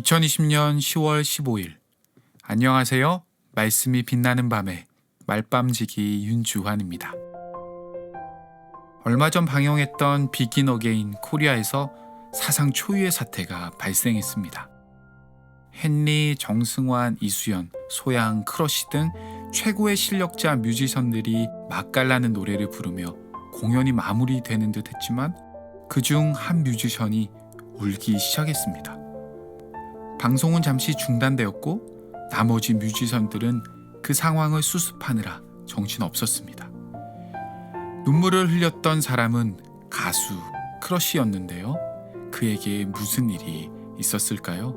2020년 10월 15일. 안녕하세요. 말씀이 빛나는 밤에 말밤지기 윤주환입니다. 얼마 전 방영했던 비긴 어게인 코리아에서 사상 초유의 사태가 발생했습니다. 헨리, 정승환, 이수연, 소양, 크러쉬 등 최고의 실력자 뮤지션들이 맛깔나는 노래를 부르며 공연이 마무리되는 듯 했지만 그중 한 뮤지션이 울기 시작했습니다. 방송은 잠시 중단되었고 나머지 뮤지션들은 그 상황을 수습하느라 정신 없었습니다. 눈물을 흘렸던 사람은 가수 크러쉬였는데요. 그에게 무슨 일이 있었을까요?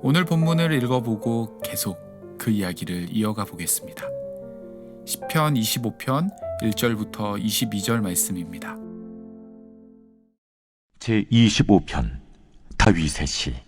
오늘 본문을 읽어보고 계속 그 이야기를 이어가 보겠습니다. 10편 25편 1절부터 22절 말씀입니다. 제 25편 다윗의 시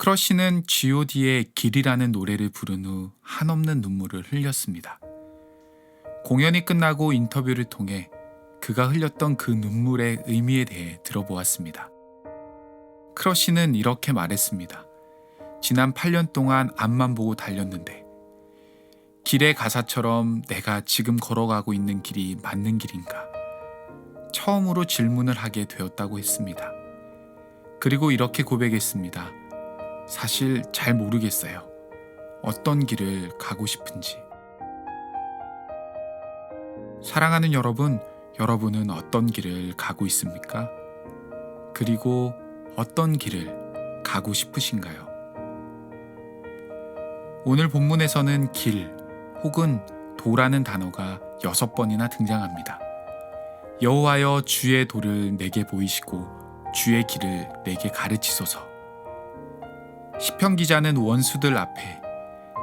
크러쉬는 G.O.D의 길이라는 노래를 부른 후 한없는 눈물을 흘렸습니다. 공연이 끝나고 인터뷰를 통해 그가 흘렸던 그 눈물의 의미에 대해 들어보았습니다. 크러쉬는 이렇게 말했습니다. 지난 8년 동안 앞만 보고 달렸는데 길의 가사처럼 내가 지금 걸어가고 있는 길이 맞는 길인가? 처음으로 질문을 하게 되었다고 했습니다. 그리고 이렇게 고백했습니다. 사실 잘 모르겠어요. 어떤 길을 가고 싶은지. 사랑하는 여러분, 여러분은 어떤 길을 가고 있습니까? 그리고 어떤 길을 가고 싶으신가요? 오늘 본문에서는 길 혹은 도라는 단어가 여섯 번이나 등장합니다. 여호와여 주의 도를 내게 보이시고 주의 길을 내게 가르치소서. 시편 기자는 원수들 앞에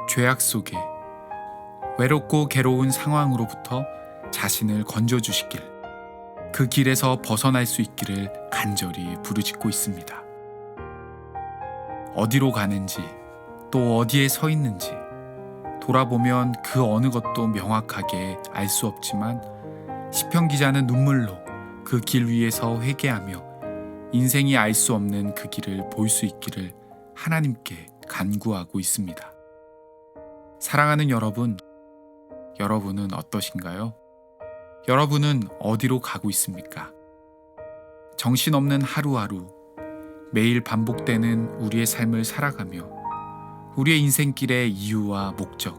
죄악 속에 외롭고 괴로운 상황으로부터 자신을 건져 주시길 그 길에서 벗어날 수 있기를 간절히 부르짖고 있습니다. 어디로 가는지 또 어디에 서 있는지 돌아보면 그 어느 것도 명확하게 알 수 없지만 시편 기자는 눈물로 그 길 위에서 회개하며 인생이 알 수 없는 그 길을 볼 수 있기를 하나님께 간구하고 있습니다. 사랑하는 여러분, 여러분은 어떠신가요? 여러분은 어디로 가고 있습니까? 정신없는 하루하루, 매일 반복되는 우리의 삶을 살아가며 우리의 인생길의 이유와 목적,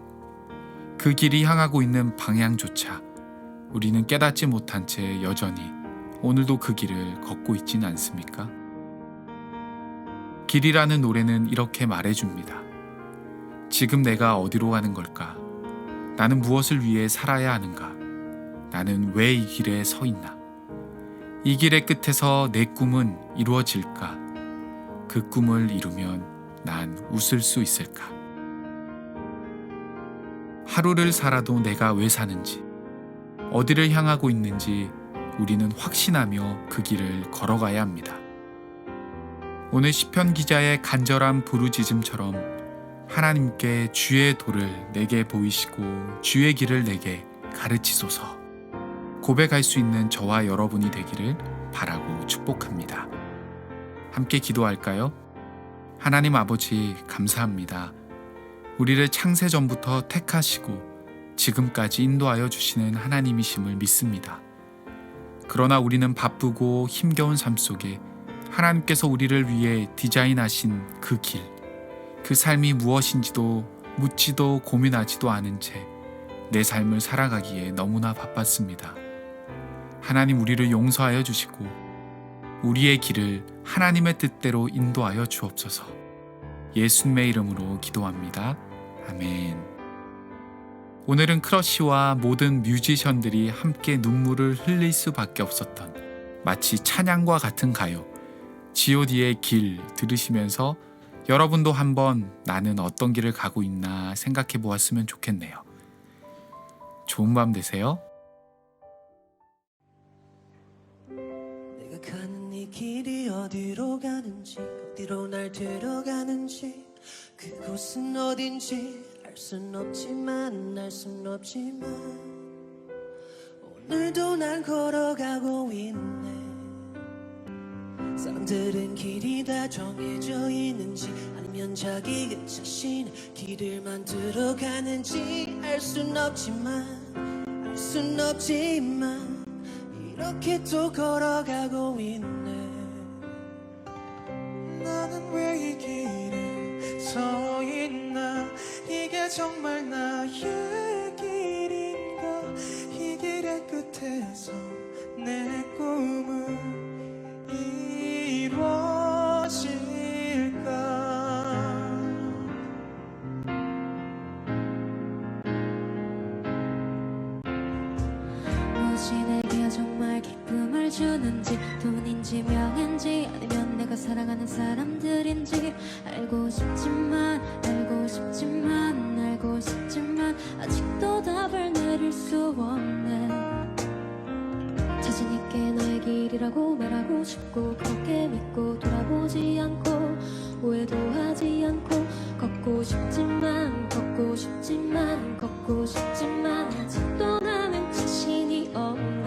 그 길이 향하고 있는 방향조차 우리는 깨닫지 못한 채 여전히 오늘도 그 길을 걷고 있지는 않습니까? 길이라는 노래는 이렇게 말해줍니다. 지금 내가 어디로 가는 걸까? 나는 무엇을 위해 살아야 하는가? 나는 왜 이 길에 서 있나? 이 길의 끝에서 내 꿈은 이루어질까? 그 꿈을 이루면 난 웃을 수 있을까? 하루를 살아도 내가 왜 사는지, 어디를 향하고 있는지 우리는 확신하며 그 길을 걸어가야 합니다. 오늘 시편 기자의 간절한 부르짖음처럼 하나님께 주의 도를 내게 보이시고 주의 길을 내게 가르치소서 고백할 수 있는 저와 여러분이 되기를 바라고 축복합니다. 함께 기도할까요? 하나님 아버지 감사합니다. 우리를 창세 전부터 택하시고 지금까지 인도하여 주시는 하나님이심을 믿습니다. 그러나 우리는 바쁘고 힘겨운 삶 속에 하나님께서 우리를 위해 디자인하신 그 길, 그 삶이 무엇인지도 묻지도 고민하지도 않은 채 내 삶을 살아가기에 너무나 바빴습니다. 하나님 우리를 용서하여 주시고 우리의 길을 하나님의 뜻대로 인도하여 주옵소서. 예수님의 이름으로 기도합니다. 아멘. 오늘은 크러쉬와 모든 뮤지션들이 함께 눈물을 흘릴 수밖에 없었던 마치 찬양과 같은 가요 G.O.D의 길 들으시면서 여러분도 한번 나는 어떤 길을 가고 있나 생각해 보았으면 좋겠네요. 좋은 밤 되세요. 내가 가는 이 길이 어디로 가는지 어디로 날 데려가는지 그곳은 어딘지 알 순 없지만 알 순 없지만 오늘도 난 걸어가고 있네 사람들은 길이 다 정해져 있는지 아니면 자기 그 자신 길을 만들어 가는지 알 순 없지만 알 순 없지만 이렇게 또 걸어가고 있네. 나는 왜 이 길에 서 있나? 이게 정말 나의 길인가? 이 길의 끝에서 내 꿈은 주는지 돈인지 명인지 아니면 내가 사랑하는 사람들인지. 알고 싶지만 알고 싶지만 알고 싶지만 아직도 답을 내릴 수 없네. 자신 있게 너의 길이라고 말하고 싶고 그렇게 믿고 돌아보지 않고 오해도 하지 않고 걷고 싶지만 걷고 싶지만 걷고 싶지만 아직도 나는 자신이 없네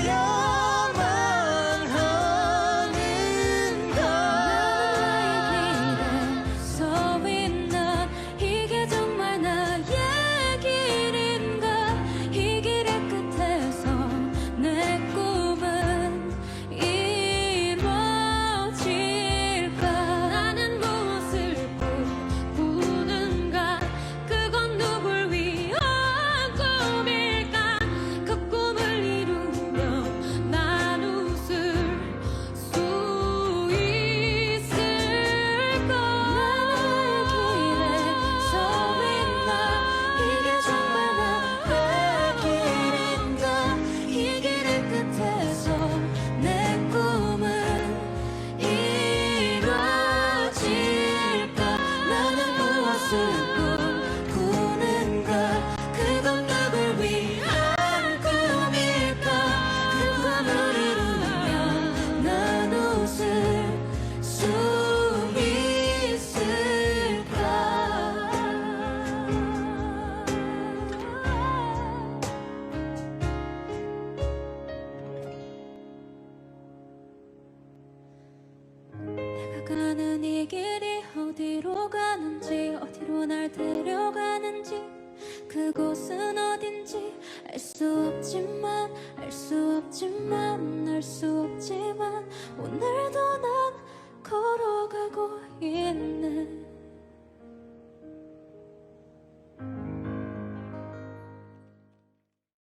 살 날 데려가는지 그곳은 어딘지 알 수 없지만 알 수 없지만 알 수 없지만 오늘도 난 걸어가고 있는